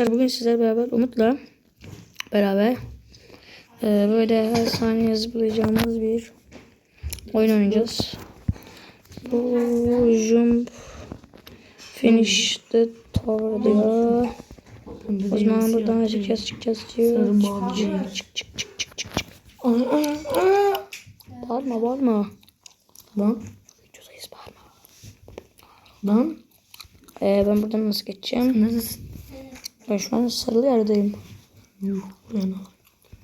Bugün sizlerle beraber Umut'la beraber e, böyle her saniye zıplayacağımız bir oyun oynayacağız. Bu jump finish the tower diyor. O zaman buradan çıkacağız çıkacağız. Sarı Çık, çık çık çık çık çık çık. Bağırma bağırma. Lan Videodayız bağırma. lan E, ben buradan nasıl geçeceğim? neredesin? Ben şu an sarılı yerdeyim. Yuh ne?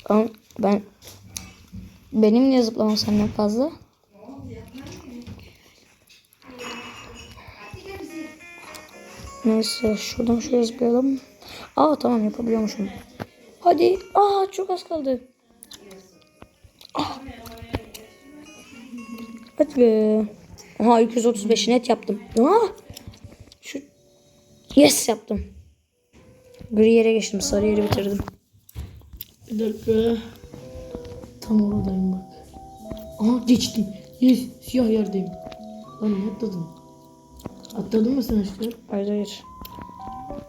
Ama ben benim niye zıplamam senden fazla? Neyse şuradan şuraya zıplayalım. Aa tamam yapabiliyormuşum. Hadi. Aa çok az kaldı. Ah. Hadi be. Aha 235 net yaptım. Aa. Şu yes yaptım. Gri yere geçtim. Sarı yeri bitirdim. Bir dakika. Tam oradayım bak. Aha geçtim. Yes siyah yerdeyim. Lan ne atladın? Atladın mı sen aşağı? Hayır hayır.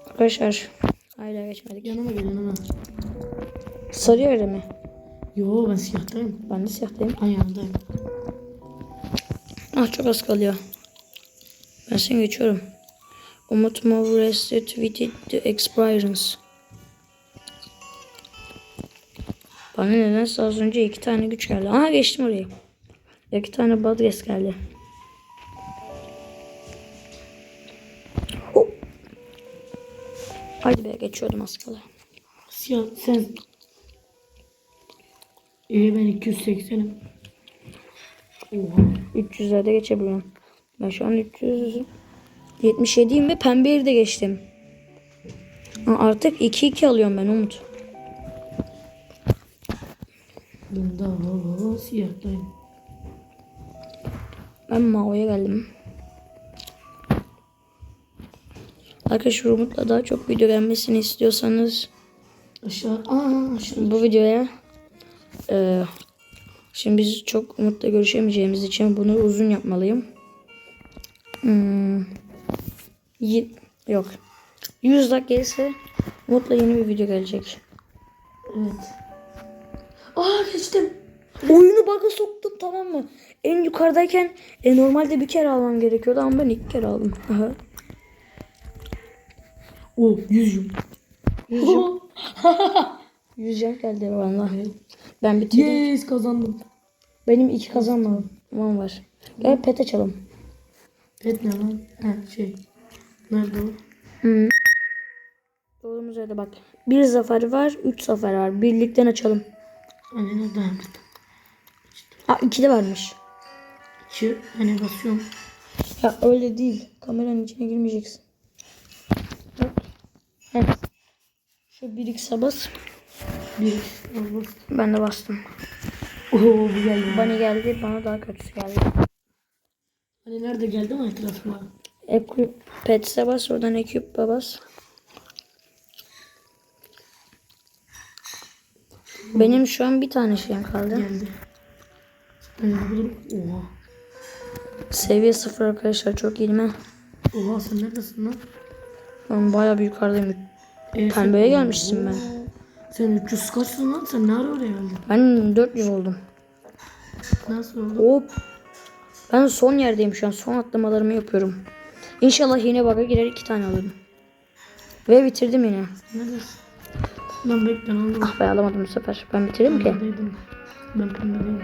Arkadaşlar. Hala geçmedik. Yanıma gel yanıma. Sarı yerde mi? Yo ben siyahtayım. Ben de siyahtayım. Ben yanındayım. Ah çok az kalıyor. Ben seni geçiyorum. Umut move rested with the experience. Bana nedense az önce iki tane güç geldi. Aha geçtim orayı. İki tane badges geldi. Oh. Haydi be geçiyordum az kala. Siyah sen. Ee ben 280'im. Oha. 300'lerde geçebiliyorum. Ben şu an 377'yim ve pembe yeri de geçtim. Artık 2-2 alıyorum ben Umut. Ben daha siyahtayım. Ben Mao'ya geldim. Arkadaşlar Umut'la daha çok video gelmesini istiyorsanız Aşağı. Aa aşağı. bu videoya e, şimdi biz çok Umut'la görüşemeyeceğimiz için bunu uzun yapmalıyım. Hmm, yok. 100 dakika gelirse Umut'la yeni bir video gelecek. Evet. Aa geçtim. Oyunu bug'a soktum tamam mı? En yukarıdayken e, normalde bir kere almam gerekiyordu ama ben iki kere aldım. Aha. O yüzüm. Yüzüm. Yüz geldi bana. Ben bitirdim. Yes kazandım. Benim iki kazanmam var. Gel pet açalım. Evet ne lan? Ha şey. Nerede o? Hı. Doğrumuz öyle bak. Bir zafer var, üç zafer var. Birlikten açalım. Hani nereden? Aa iki de varmış. İki. Hani basıyorum. Ya öyle değil. Kameranın içine girmeyeceksin. Bak. Heh. Şu bir X'e bas. Bir. Bas. Ben de bastım. Oo bu geldi. Bana geldi, bana daha kötüsü geldi. Hani nerede geldi mi etrafıma? Equip Pets'e bas, oradan Equip'e bas. Benim şu an bir tane şeyim kaldı. Geldi. Oha. Seviye sıfır arkadaşlar çok iyiyim ha. Oha sen neredesin lan? Ben bayağı bir yukarıdayım. Sen- Pembeye gelmişsin ben. Sen 300 kaçsın lan? Sen ne ara oraya geldin? Ben 400 oldum. Nasıl oldu? Hop. Ben son yerdeyim şu an. Son atlamalarımı yapıyorum. İnşallah yine bug'a girer iki tane alırım. Ve bitirdim yine. Neredesin? Lan bekle lan. Ah be alamadım bu sefer. Ben bitirdim ki. Pembedeydim. Ben pembedeyim.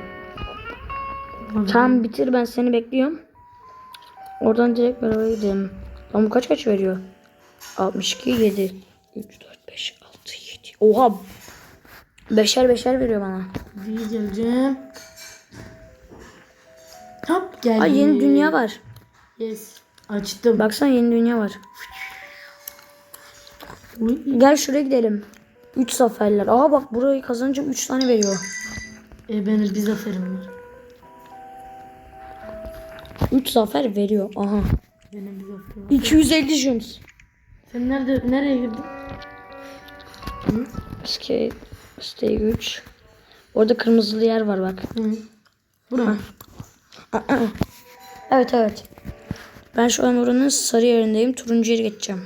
Tamam bitir ben seni bekliyorum. Oradan direkt beraber gidelim. Lan bu kaç kaç veriyor? 62 7 3 4 5 6 7. Oha. Beşer beşer veriyor bana. Bir geleceğim. Hop geldi. Ay yeni dünya var. Yes. Açtım. Baksana yeni dünya var. Gel şuraya gidelim. 3 zaferler. Aa bak burayı kazanınca 3 tane veriyor. E benim bir zaferim var. 3 zafer veriyor. Aha. Benim bir zaferim var. 250 jums. Sen nerede nereye girdin? Hı? Skate, stay 3. Orada kırmızılı yer var bak. Hı. Bura. Aa, Evet evet. Ben şu an oranın sarı yerindeyim. Turuncu yere geçeceğim.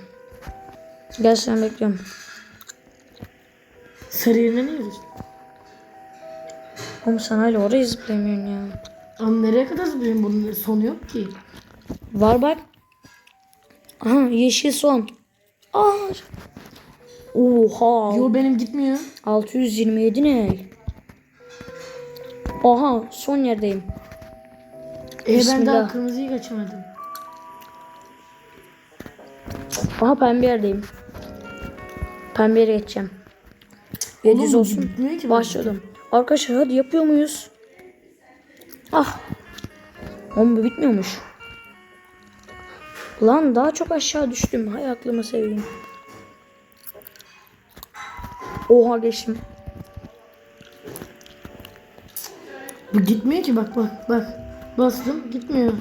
Gel sen bekliyorum. Sarı yerine ne yürüyorsun? Oğlum sen hala oraya zıplayamıyorsun ya. Ama nereye kadar zıplayayım? Bunun sonu yok ki. Var bak. Aha yeşil son. Aa. Oha. Yo benim gitmiyor. 627 ne? Oha son yerdeyim. E ben Bismillah. daha kırmızıyı kaçırmadım. Aha pembe yerdeyim. Pembe yere geçeceğim. 700 Oğlum, olsun. Başladım. Arkadaşlar hadi yapıyor muyuz? Ah. Bu bitmiyormuş. Lan daha çok aşağı düştüm. Hay aklımı seveyim. Oha geçtim. Bu gitmiyor ki bak bak bak. Bastım gitmiyor.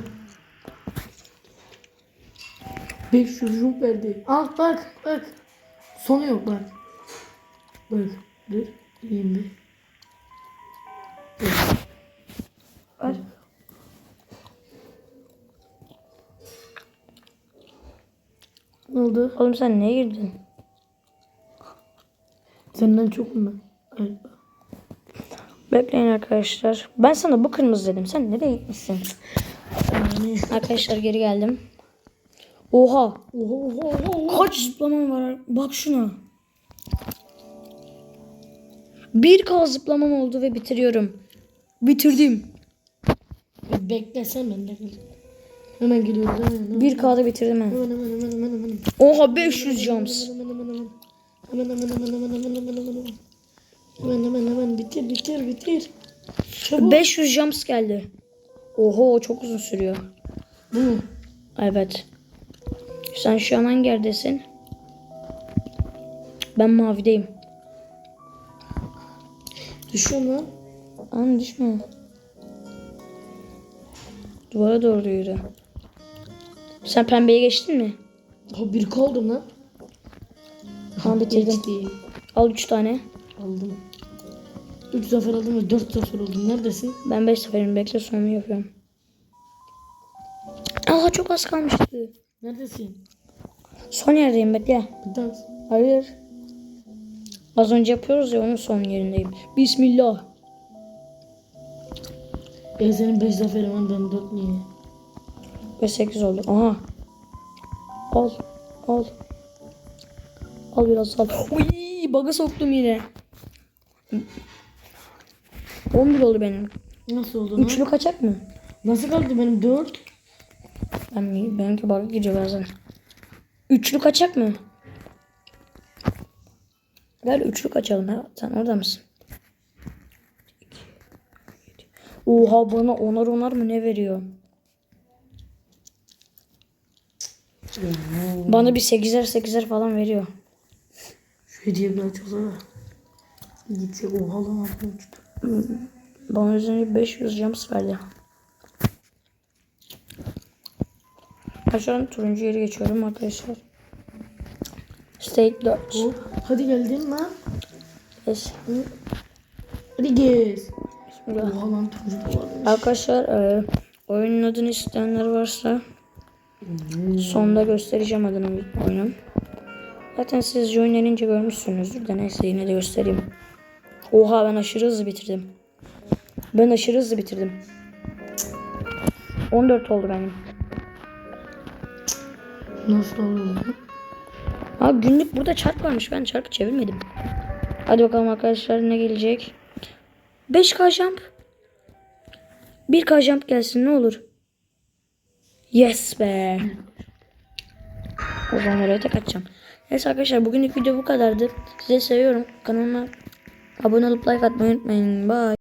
500 jump verdi. Al bak bak. Sonu yok bak. Bak. Dur. İyiyim bir. Ver. Ne oldu? Oğlum sen neye girdin? Senden çok mu ben? Evet. Bekleyin arkadaşlar. Ben sana bu kırmızı dedim. Sen nereye gitmişsin? Yani. Arkadaşlar geri geldim. Oha. Oho oho oho. Kaç zıplamam var? Bak şuna. Bir k zıplamam oldu ve bitiriyorum. Bitirdim. Beklesen ben de. Hemen hemen. Bir k'da bitirdim ben. Hemen hemen hemen hemen hemen. Oha 500 jumps. Hemen hemen hemen. Hemen hemen hemen hemen hemen hemen hemen hemen. Hemen hemen hemen bitir bitir bitir. Çabuk. 500 jumps geldi. Oho çok uzun sürüyor. Bu mu? Evet. Sen şu an hangi yerdesin? Ben mavideyim. Düşüyor lan. An düşme. Duvara doğru yürü. Sen pembeye geçtin mi? Ha bir kaldım lan. Tamam bitirdim. Geçti. Al 3 tane. Aldım. 3 zafer aldım ve 4 zafer oldum. Neredesin? Ben 5 seferim bekle sonunu yapıyorum. Aa çok az kalmıştı. Neredesin? Son yerdeyim bekle. Dans. Hayır. Az önce yapıyoruz ya onun son yerindeyim. Bismillah. E senin 5 zaferin var benim 4 niye? Ve 8 oldu. Aha. Al. Al. Al biraz al. Uy, baga soktum yine. 11 oldu benim. Nasıl oldu? Üçlü kaçak mı? Nasıl kaldı benim 4? Ben benimki baga gidiyor bazen. Üçlü kaçak mı? Gel üçlü kaçalım ha. Sen orada mısın? Oha bana onar onar mı ne veriyor? Bana bir 8'er 8'er falan veriyor. Şu hediye bir açılsa da. Gitsek oha lan. Bana üzerine 500 jumps verdi. Şu an turuncu yere geçiyorum arkadaşlar. State 4. Hop. Hadi geldin lan. Yes. Hadi gez. Bismillah. Oha lan turuncu da varmış. Arkadaşlar e, oyunun adını isteyenler varsa sonda göstereceğim adını oyunun. Zaten siz join edince görmüşsünüzdür de neyse yine de göstereyim. Oha ben aşırı hızlı bitirdim. Ben aşırı hızlı bitirdim. 14 oldu benim. Nasıl lan? Ha günlük burada çark varmış. Ben çarkı çevirmedim. Hadi bakalım arkadaşlar ne gelecek? 5K jump. 1K jump gelsin ne olur. Yes be. O zaman oraya tek atacağım. Neyse arkadaşlar bugünlük video bu kadardı. Size seviyorum. Kanalıma abone olup like atmayı unutmayın. Bye.